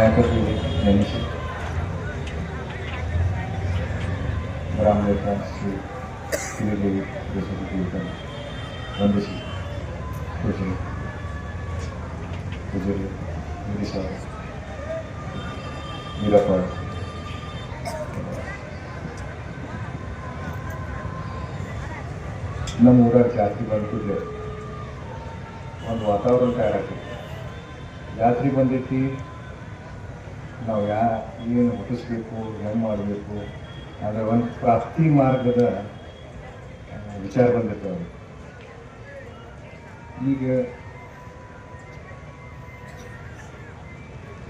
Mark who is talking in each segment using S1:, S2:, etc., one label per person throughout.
S1: ನಾಯಕರಿಗೆ ನೆನೆಸಿ ರಾಮಲೇಖ ಶ್ರೀ ಶ್ರೀದೇವಿ ದೇಶಕ್ಕೆ ವಂದಿಸಿ ಪೂಜೆ ಪೂಜಾರಿ ಗಿರೀಶ ವೀರಪ್ಪ ನಮ್ಮ ಊರಾಗ ಜಾತ್ರೆ ಬಂದಿದ್ದೆ ಒಂದು ವಾತಾವರಣ ತಯಾರಾಗ್ತದೆ ಜಾತ್ರೆ ಬಂದೈತಿ ನಾವು ಯಾ ಏನು ಹುಟ್ಟಿಸ್ಬೇಕು, ಹೆಂಗೆ ಮಾಡಬೇಕು, ಅದರ ಒಂದು ಪ್ರಾಪ್ತಿ ಮಾರ್ಗದ ವಿಚಾರ ಬಂದಿತ್ತು ಅವರು ಈಗ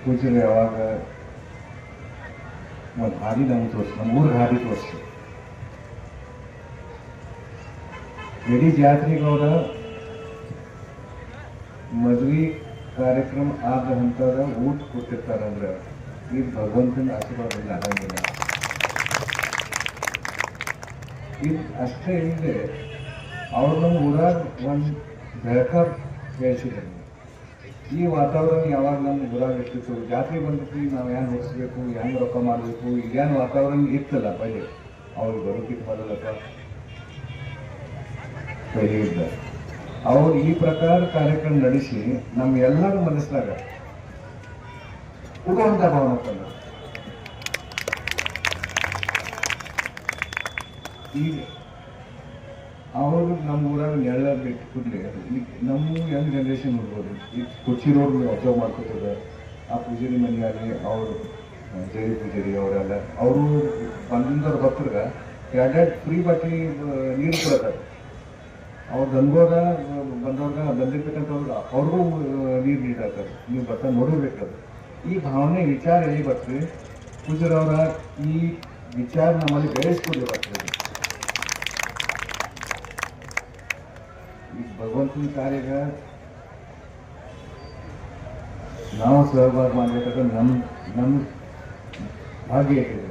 S1: ಪೂಜೆಗೆ ಯಾವಾಗ ಒಂದು ಹಾದಿ ನಮ್ಗೆ ತೋರಿಸಿ ನಮ್ಮ ಊರಿಗೆ ಹಾದಿ ತೋರಿಸಿ. ಇಡೀ ಜಾತ್ರೆಗೆ ಅವರ ಮದ್ವೆ ಕಾರ್ಯಕ್ರಮ ಆದ ಹಂತದ ಊಟ ಕೊಟ್ಟಿರ್ತಾರಂದ್ರೆ ಈ ಭಗವಂತನ ಆಶೀರ್ವಾದ ಆಗಂಗಿಲ್ಲ ಅಷ್ಟೇ ಇಲ್ಲದೆ ಅವ್ರು ನಮ್ಮ ಊರಾಗ ಒಂದು ಬೆಳಕ ಬೆಳೆಸಿದ್ರು ಈ ವಾತಾವರಣ ಯಾವಾಗ ನಮ್ಮ ಊರಾಗ ಇರ್ತಿತ್ತು. ಜಾತ್ರೆ ಬಂದಿತ್ತು ನಾವು ಏನು ಹೊಡಿಸ್ಬೇಕು ಏನು ರೊಕ್ಕ ಮಾಡಬೇಕು ಏನು ವಾತಾವರಣ ಇತ್ತಲ್ಲ ಪೈಲೆ. ಅವ್ರು ಬರೋಕ್ಕಿಟ್ಟು ಮೊದಲಕ್ಕ ಪೈಲೆ ಇದ್ದ. ಅವ್ರು ಈ ಪ್ರಕಾರ ಕಾರ್ಯಕ್ರಮ ನಡೆಸಿ ನಮ್ಮ ಎಲ್ಲರೂ ಮನಸ್ಸಿನಾಗ ಕೊಡುವಂತ ಭಾವನೆ ಈಗ, ಅವರು ನಮ್ಮ ಊರಾಗ ನೆರಳ ಬಿಟ್ಟು ಕೂಡಲೇ ನಮ್ಮ ಯಂಗ್ ಜನ್ರೇಷನ್ ನೋಡ್ಬೋದು. ಈಗ ಕೊಚ್ಚಿ ಅಬ್ಸರ್ವ್ ಮಾಡ್ಕೋತದ ಆ ಪೂಜಾರಿ ಮನೆಯಲ್ಲಿ ಅವರು ಜೈ ಪೂಜಾರಿ ಅವರೆಲ್ಲ, ಅವರು ಬಂದಿಂದವ್ರ ಭಕ್ತರ್ಗ ಎರಡೆರಡು ಫ್ರೀ ಬಾಟ್ಲಿ ನೀರು ಕೊಡತಾರೆ. ಅವ್ರು ಗಂಗೋದ ಬಂದವ್ರಿಗೆ ಬಂದಿರ್ತಕ್ಕಂಥವ್ರು ಅವ್ರಿಗೂ ನೀರು ನೀಡಾತಾರೆ ನೀವು ಬರ್ತಾ ನೋಡಬೇಕದು ಈ ಭಾವನೆ ವಿಚಾರ ಎಲ್ಲಿ ಬರ್ತದೆ ಪೂಜರವರ ಈ ವಿಚಾರ ನಮ್ಮಲ್ಲಿ ಬೆಳೆಸ್ಕೊಂಡು ಬರ್ತದೆ ಈ ಭಗವಂತನ ಕಾರ್ಯಗ ನಾವು ಸಹಭಾಗಿ ಮಾಡ್ಬೇಕಾದ್ರೆ ನಮ್ಮ ನಮ್ಮ ಭಾಗ್ಯ ಇದೆ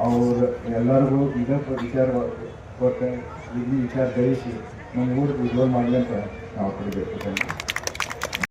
S1: ಅವ್ರು ಎಲ್ಲರಿಗೂ ಇದ ವಿಚಾರ ಕೊಟ್ಟು ಇಲ್ಲಿ ವಿಚಾರ ಗ್ರಹಿಸಿ ನಮ್ಮ ಊರಿಗೆ ಉದ್ಯೋಗ ಮಾಡಲಿ ಅಂತ ನಾವು ಕೊಡಬೇಕು